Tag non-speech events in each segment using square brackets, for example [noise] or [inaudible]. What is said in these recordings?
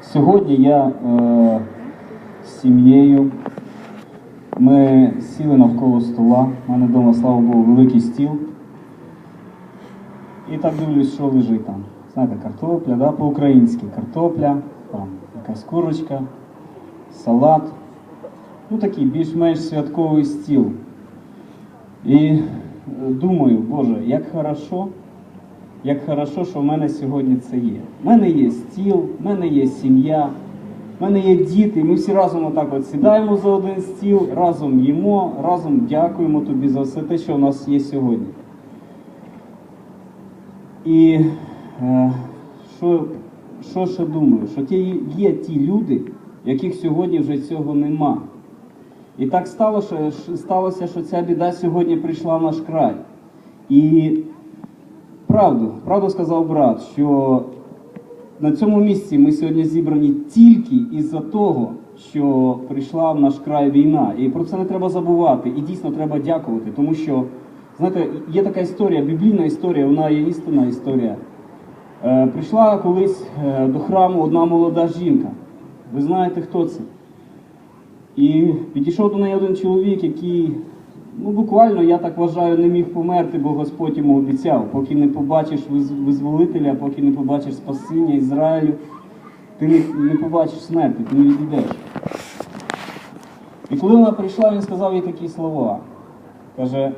Сьогодні я е, з сім'єю. Ми сіли навколо стола. У мене вдома, слава Богу, великий стіл. І так дивлюсь, що лежить там. Знаєте, картопля, да, по-українськи картопля, там якась курочка, салат. Ну такий більш-менш святковий стіл. І е, думаю, Боже, як хорошо, як хорошо, що в мене сьогодні це є. У мене є стіл, в мене є сім'я, в мене є діти. Ми всі разом отак от сідаємо за один стіл, разом їмо, разом дякуємо тобі за все те, що в нас є сьогодні. І е, що, що ще думаю? Що ті, є ті люди, яких сьогодні вже цього нема. І так сталося, що- сталося, що ця біда сьогодні прийшла в наш край. І правду, правду сказав брат, що на цьому місці ми сьогодні зібрані тільки із-за того, що прийшла в наш край війна. І про це не треба забувати. І дійсно треба дякувати, тому що, знаєте, є така історія, біблійна історія, вона є істинна історія. Е, прийшла колись е, до храму одна молода жінка. Ви знаєте, хто це? І підійшов до неї один чоловік, який, ну буквально, я так вважаю, не міг померти, бо Господь йому обіцяв, поки не побачиш визволителя, поки не побачиш спасіння Ізраїлю, ти не, не побачиш смерті, ти не відійдеш. І коли вона прийшла, він сказав їй такі слова. Каже,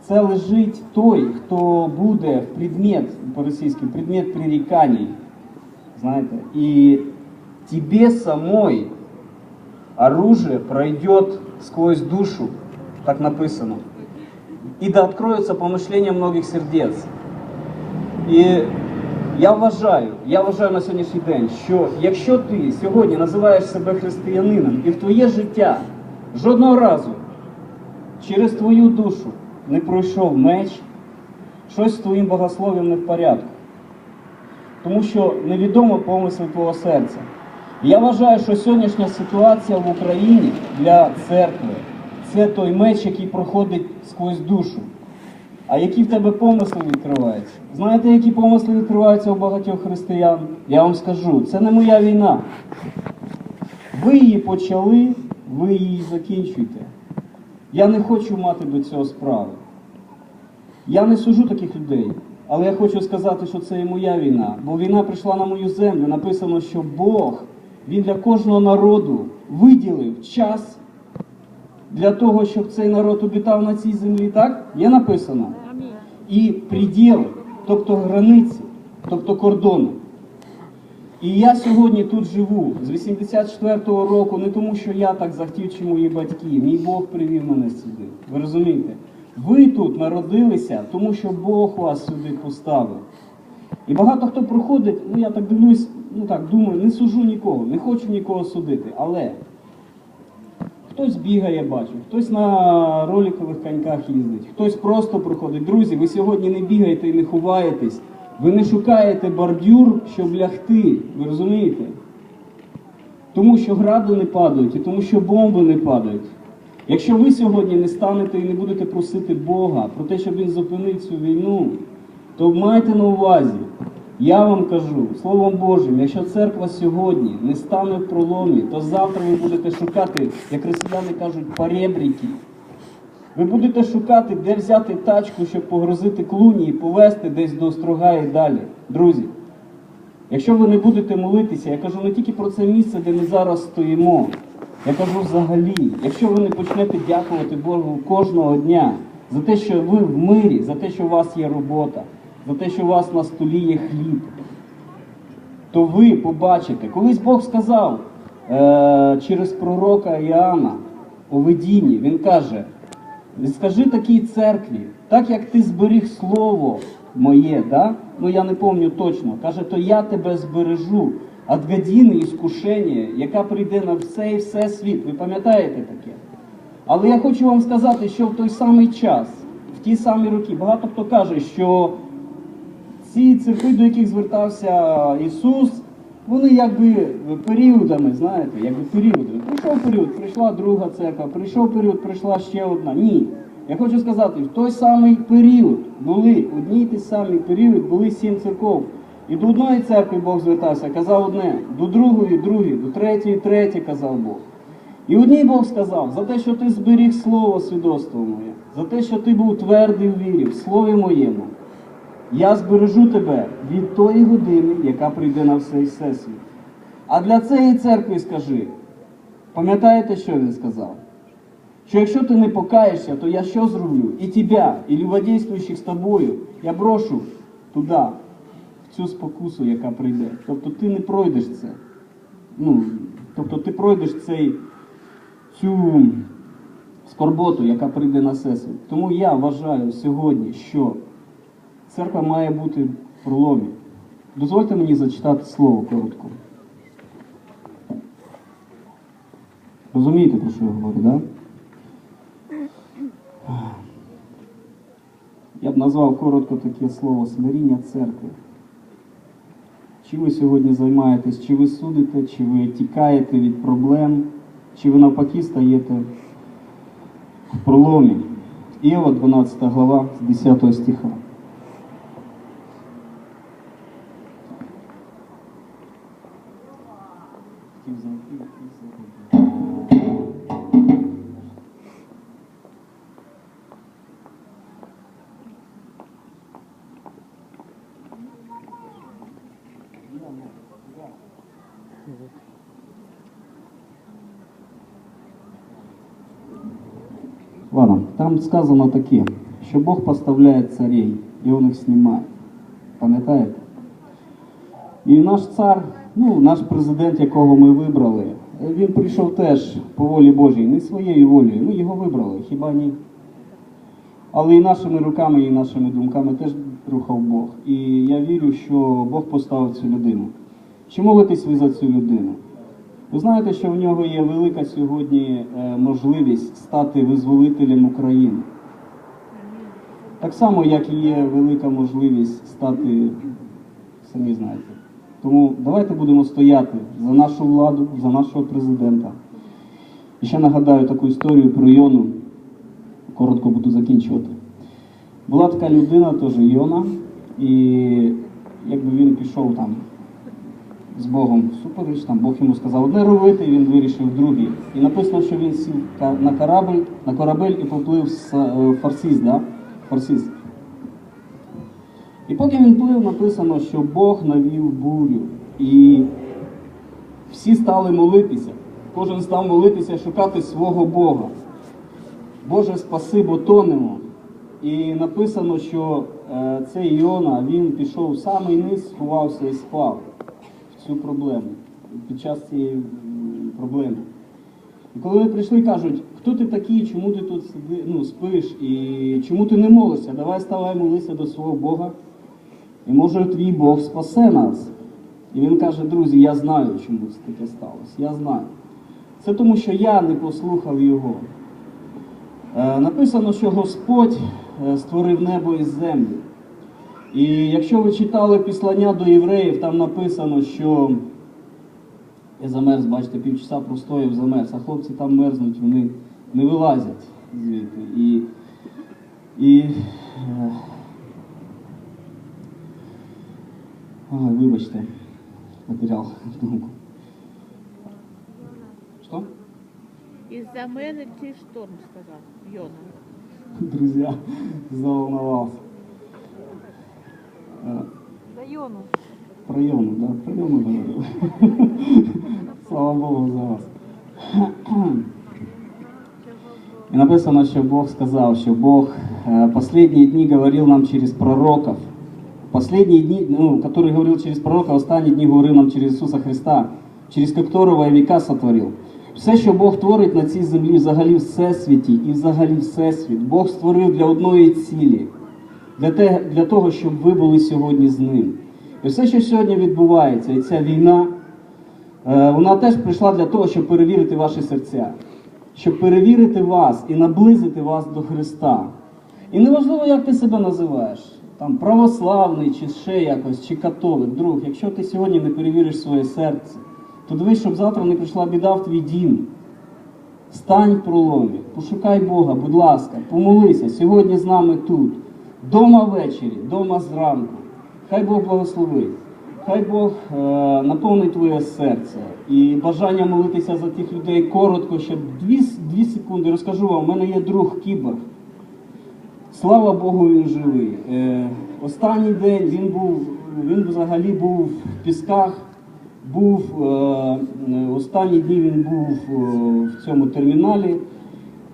це лежить той, хто буде в предмет, по-російськи, предмет прирікань. Знаєте, і тебе самой оружие пройдет сквозь душу, так написано. И да откроются помышления многих сердец. І я вважаю, я вважаю на сьогоднішній день, що якщо ти сьогодні називаєш себе християнином і в твоє життя жодного разу через твою душу не пройшов меч, щось з твоїм богослов'ям не в порядку. Тому що невідомо помисел твого серця. Я вважаю, що сьогоднішня ситуація в Україні для церкви це той меч, який проходить сквозь душу. А які в тебе помисли відкриваються? Знаєте, які помисли відкриваються у багатьох християн? Я вам скажу, це не моя війна. Ви її почали, ви її закінчуйте. Я не хочу мати до цього справи. Я не сужу таких людей, але я хочу сказати, що це і моя війна. Бо війна прийшла на мою землю. Написано, що Бог, Він для кожного народу виділив час для того, щоб цей народ обітав на цій землі. Так? Є написано. І приділи, тобто границі, тобто кордони. І я сьогодні тут живу з 84-го року, не тому, що я так захотів, чи мої батьки. Мій Бог привів мене сюди. Ви розумієте? Ви тут народилися, тому що Бог вас сюди поставив. І багато хто проходить, ну я так дивлюсь, ну так думаю, не сужу нікого, не хочу нікого судити. Але хтось бігає, бачу, хтось на роликових коньках їздить, хтось просто проходить. Друзі, ви сьогодні не бігаєте і не ховаєтесь. Ви не шукаєте бордюр, щоб лягти. Ви розумієте? Тому що гради не падають і тому що бомби не падають. Якщо ви сьогодні не станете і не будете просити Бога про те, щоб Він зупинив цю війну, то майте на увазі, я вам кажу, Словом Божим, якщо церква сьогодні не стане в проломі, то завтра ви будете шукати, як росіяни кажуть, поребрики. Ви будете шукати, де взяти тачку, щоб погрозити клуні і повезти десь до острога і далі. Друзі, якщо ви не будете молитися, я кажу не тільки про це місце, де ми зараз стоїмо. Я кажу взагалі, якщо ви не почнете дякувати Богу кожного дня за те, що ви в мирі, за те, що у вас є робота, за те, що у вас на столі є хліб, то ви побачите, колись Бог сказав е, через пророка Іоанна у видінні, він каже, скажи такій церкві, так як ти зберіг слово моє, да? ну я не пам'ятаю точно, каже, то я тебе збережу від гадіни і скушення, яка прийде на цей все світ. Ви пам'ятаєте таке? Але я хочу вам сказати, що в той самий час, в ті самі роки, багато хто каже, що ці церкви, до яких звертався Ісус, вони якби періодами, знаєте, якби періоди. Прийшов період, прийшла друга церква, прийшов період, прийшла ще одна. Ні. Я хочу сказати, в той самий період були, одні й ті самі період були сім церков. І до одної церкви Бог звертався, казав одне, до другої, другої, до третьої, третє казав Бог. І одній Бог сказав, за те, що ти зберіг слово свідоцтво моє, за те, що ти був твердий в вірі, в слові моєму, я збережу тебе від тої години, яка прийде на всей всесвіт. А для цієї церкви скажи, пам'ятаєте, що він сказав? Що якщо ти не покаєшся, то я що зроблю? І тебе, і любодействуючих з тобою, я брошу туди, в цю спокусу, яка прийде. Тобто ти не пройдеш це. Ну, тобто ти пройдеш цей, цю скорботу, яка прийде на всесвіт. Тому я вважаю сьогодні, що церква має бути в проломі. Дозвольте мені зачитати слово коротко. Розумієте, про що я говорю, так? Да? Я б назвав коротко таке слово смиріння церкви. Чи ви сьогодні займаєтесь, чи ви судите, чи ви тікаєте від проблем, чи ви навпаки стаєте в проломі. Іова, 12 глава, з 10 стиха. Ладно, там сказано таке, що Бог поставляє царей, і він їх знімає. Пам'ятаєте? І наш цар, ну, наш президент, якого ми вибрали, він прийшов теж по волі Божій, не своєю волею. Ми його вибрали, хіба ні? Але і нашими руками, і нашими думками теж рухав Бог. І я вірю, що Бог поставив цю людину. Чи молитесь ви за цю людину? Ви знаєте, що в нього є велика сьогодні е, можливість стати визволителем України. Так само, як і є велика можливість стати, самі знаєте. Тому давайте будемо стояти за нашу владу, за нашого президента. І ще нагадаю таку історію про Йону. Коротко буду закінчувати. Була така людина, теж Йона, і якби він пішов там з Богом супереч, там Бог йому сказав одне робити, і він вирішив друге. І написано, що він сів на корабль, на корабель і поплив з е, Фарсіс, да? Фарсіс. І поки він плив, написано, що Бог навів бурю. І всі стали молитися. Кожен став молитися, шукати свого Бога. Боже, спаси, бо тонемо. І написано, що е, цей Іона, він пішов в самий низ, сховався і спав цю проблему, під час цієї проблеми. І коли вони прийшли, кажуть, хто ти такий, чому ти тут сиди, ну, спиш, і чому ти не молишся? Давай ставай молися до свого Бога. І може твій Бог спасе нас. І він каже, друзі, я знаю, чому це таке сталося. Я знаю. Це тому, що я не послухав його. Е, Написано, що Господь е, створив небо і землю. І якщо ви читали післання до євреїв, там написано, що я замерз, бачите, півчаса простояв замерз, а хлопці там мерзнуть, вони не вилазять звідти. І, і е, ой, вибачте, потеряв думку. Що? Із-за мене цей шторм сказав Йона. Друзья, заволновался. Э, За Йону. Про Йону, да, про Йону говорил. [laughs] Слава Богу за вас. І написано, що Бог сказав, що Бог э, последние дни говорил нам через пророков. Последние дни, ну, который говорил через пророка, останні дні говорив нам через Ісуса Христа, через которого і віка сотворив. Все, що Бог творить на цій землі, взагалі в всесвіті і взагалі всесвіт, Бог створив для одної цілі, Для, те, для того, щоб ви були сьогодні з ним. І все, що сьогодні відбувається, і ця війна, е, вона теж прийшла для того, щоб перевірити ваші серця, щоб перевірити вас і наблизити вас до Христа. І неважливо, як ти себе називаєш, там православний, чи ще якось, чи католик, друг, якщо ти сьогодні не перевіриш своє серце, то дивись, щоб завтра не прийшла біда в твій дім. Стань в проломі, пошукай Бога, будь ласка, помолися сьогодні з нами тут, дома ввечері, дома зранку. Хай Бог благословить. Хай Бог е, наповнить твоє серце і бажання молитися за тих людей коротко, ще дві, дві секунди. Розкажу вам, у мене є друг кіборг. Слава Богу, він живий. Е, останній день він був, він взагалі був в пісках, був е, е, останні дні він був е, в цьому терміналі.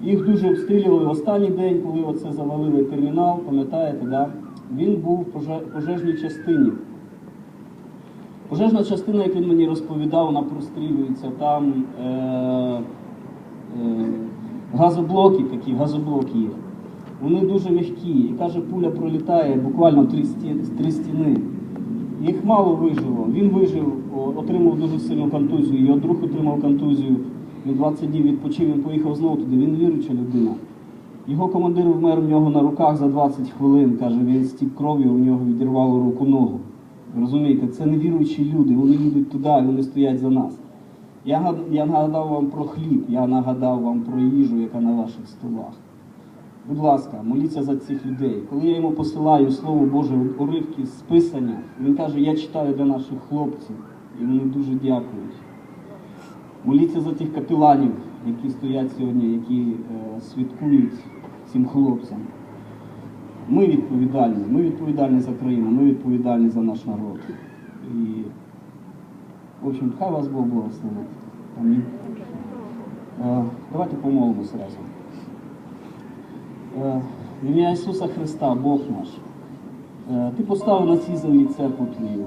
Їх дуже обстрілювали. Останній день, коли оце завалили термінал, пам'ятаєте, да? він був в пожежній частині. Пожежна частина, як він мені розповідав, вона прострілюється. Там е, е, газоблоки, такі газоблоки є. Вони дуже м'які. І каже, пуля пролітає буквально три, сті, три стіни. Їх мало вижило. Він вижив, отримав дуже сильну контузію. Його друг отримав контузію. Він 20 днів відпочив, він поїхав знову туди. Він віруюча людина. Його командир вмер у нього на руках за 20 хвилин. Каже, він стік кров'ю, у нього відірвало руку ногу. Розумієте, це невіруючі люди, вони їдуть туди, вони стоять за нас. Я, я нагадав вам про хліб, я нагадав вам про їжу, яка на ваших столах. Будь ласка, моліться за цих людей. Коли я йому посилаю Слово Боже уривки з Писання, він каже, я читаю для наших хлопців, і вони дуже дякують. Моліться за тих капеланів, які стоять сьогодні, які е, святкують цим хлопцям. Ми відповідальні, ми відповідальні за країну, ми відповідальні за наш народ. І, в общем, хай вас Бог благословить. Амінь. Е, Давайте помолимося разом. Е, В ім'я Ісуса Христа, Бог наш. е, Ти поставив на цій землі церкву Твою.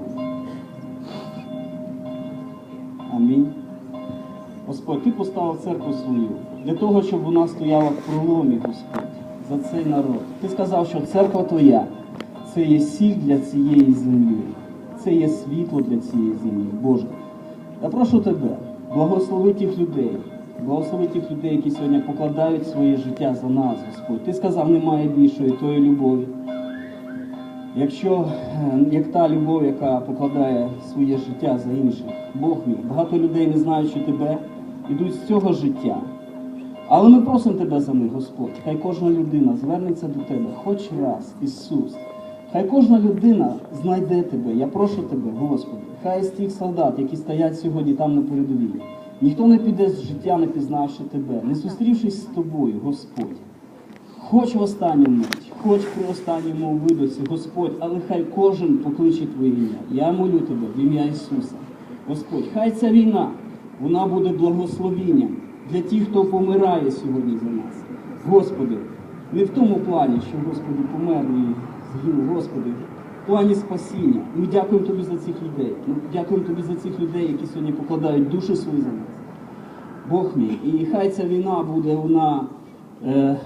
Господь, Ти поставив церкву свою для того, щоб вона стояла в проломі, Господь, за цей народ. Ти сказав, що церква Твоя це є сіль для цієї землі, це є світло для цієї землі. Боже, я прошу Тебе, благослови тих людей, благослови тих людей, які сьогодні покладають своє життя за нас, Господь. Ти сказав, немає більшої тої любові. Якщо е, як та любов, яка покладає своє життя за інших, Бог мій, багато людей, не знаючи тебе, ідуть з цього життя. Але ми просимо тебе за них, Господь. Хай кожна людина звернеться до тебе хоч раз, Ісус. Хай кожна людина знайде тебе. Я прошу тебе, Господи. Хай з тих солдат, які стоять сьогодні там на передовій, ніхто не піде з життя, не пізнавши тебе, не зустрівшись з тобою, Господь. Хоч в останню мить, хоч при останньому видосі, Господь, але хай кожен покличе Твоє ім'я. Я молю тебе в ім'я Ісуса. Господь, хай ця війна, вона буде благословінням для тих, хто помирає сьогодні за нас. Господи, не в тому плані, що Господи помер і згинув, Господи, в плані спасіння. Ми дякуємо Тобі за цих людей. Ми дякуємо Тобі за цих людей, які сьогодні покладають душі свої за нас. Бог мій. І хай ця війна буде вона е, е,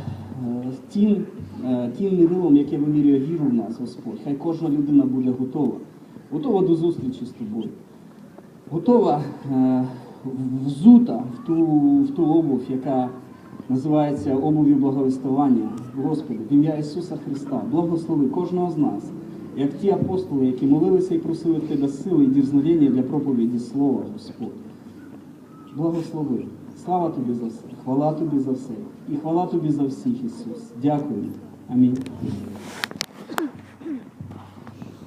тим, е, тим мірилом, яке вимірює віру в нас, Господь. Хай кожна людина буде готова. Готова до зустрічі з тобою. Готова е, взута в ту, в ту обув, яка називається обув'ю благовіствування. Господи, в ім'я Ісуса Христа, благослови кожного з нас, як ті апостоли, які молилися і просили в Тебе сили і дірзновення для проповіді Слова, Господь. Благослови. Слава тобі за все, хвала тобі за все. І хвала тобі за всіх, Ісус. Дякую. Амінь.